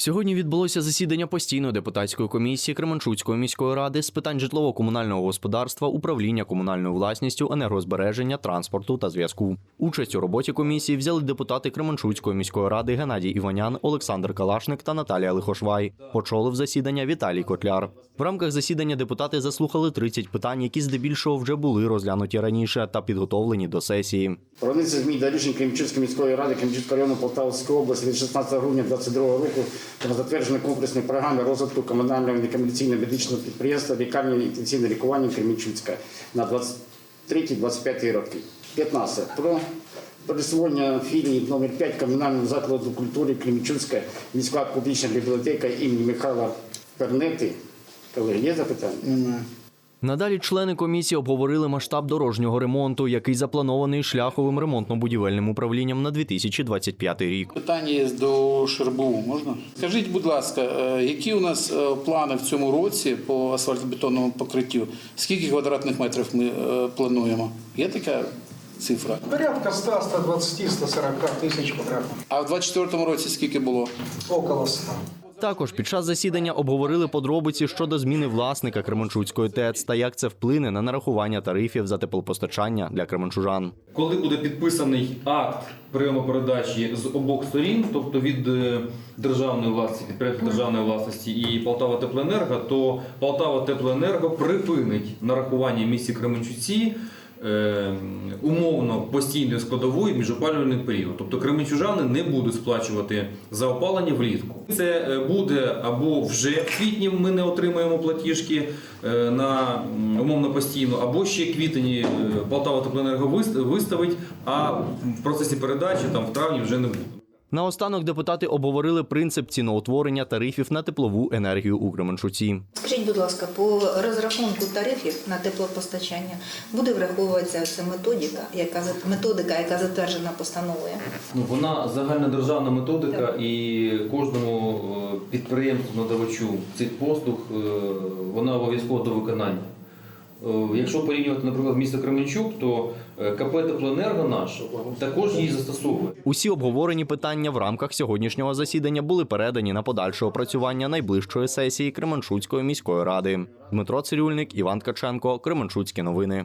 Сьогодні відбулося засідання постійної депутатської комісії Кременчуцької міської ради з питань житлово-комунального господарства, управління комунальною власністю, енергозбереження, транспорту та зв'язку. Участь у роботі комісії взяли депутати Кременчуцької міської ради Геннадій Іванян, Олександр Калашник та Наталія Лихошвай. Очолив засідання Віталій Котляр. В рамках засідання депутати заслухали 30 питань, які здебільшого вже були розглянуті раніше та підготовлені до сесії. Про внесення змін до рішень Кремчуцької міської ради Кремчуцького району Полтавської області від 16 грудня 2022 року про затвердження комплексної програми розвитку комунального некомерційного медичного підприємства лікарні інтенсивне лікування Кремінчуцька на 23-25 роки. 15. Про присвоєння філії номер 5 комунального закладу культури Кремінчуцька міська публічна бібліотека імені Михайла Пернети. Колеги, є запитання? Надалі члени комісії обговорили масштаб дорожнього ремонту, який запланований шляховим ремонтно-будівельним управлінням на 2025 рік. Питання є до ШРБУ, можна? Скажіть, будь ласка, е, які у нас е, плани в цьому році по асфальтобетонному покриттю? Скільки квадратних метрів ми е, плануємо? Є така цифра? Порядка 100, 120, 140 тысяч квадратных. А в 24-му році скільки було? Около 100. Також під час засідання обговорили подробиці щодо зміни власника Кременчуцької ТЕЦ та як це вплине на нарахування тарифів за теплопостачання для кременчужан. Коли буде підписаний акт прийому передачі з обох сторін, тобто від е, державної власності, підприємства державної власності і Полтава Теплоенерго, то Полтава Теплоенерго припинить нарахування місті Кременчуці умовно постійною складової між опалювальний період. Тобто кременчужани не будуть сплачувати за опалення влітку. Це е, буде або вже в квітні ми не отримаємо платіжки е, на умовно постійно, або ще квітень е, Полтава Теплоенерго виставить, а в процесі передачі там в травні вже не буде. Наостанок депутати обговорили принцип ціноутворення тарифів на теплову енергію у Кременчуці. Скажіть, будь ласка, по розрахунку тарифів на теплопостачання буде враховуватися ця методика, яка за- методика, яка затверджена постановою? Ну, вона загальнодержавна методика, і кожному е, підприємству, надавачу цих послуг е, вона обов'язково до виконання. Е, Якщо порівнювати, наприклад, місто Кременчук, то е, КП Теплоенерго наш також її застосовує. Усі обговорені питання в рамках сьогоднішнього засідання були передані на подальше опрацювання найближчої сесії Кременчуцької міської ради. Дмитро Цирюльник, Іван Ткаченко, Кременчуцькі новини.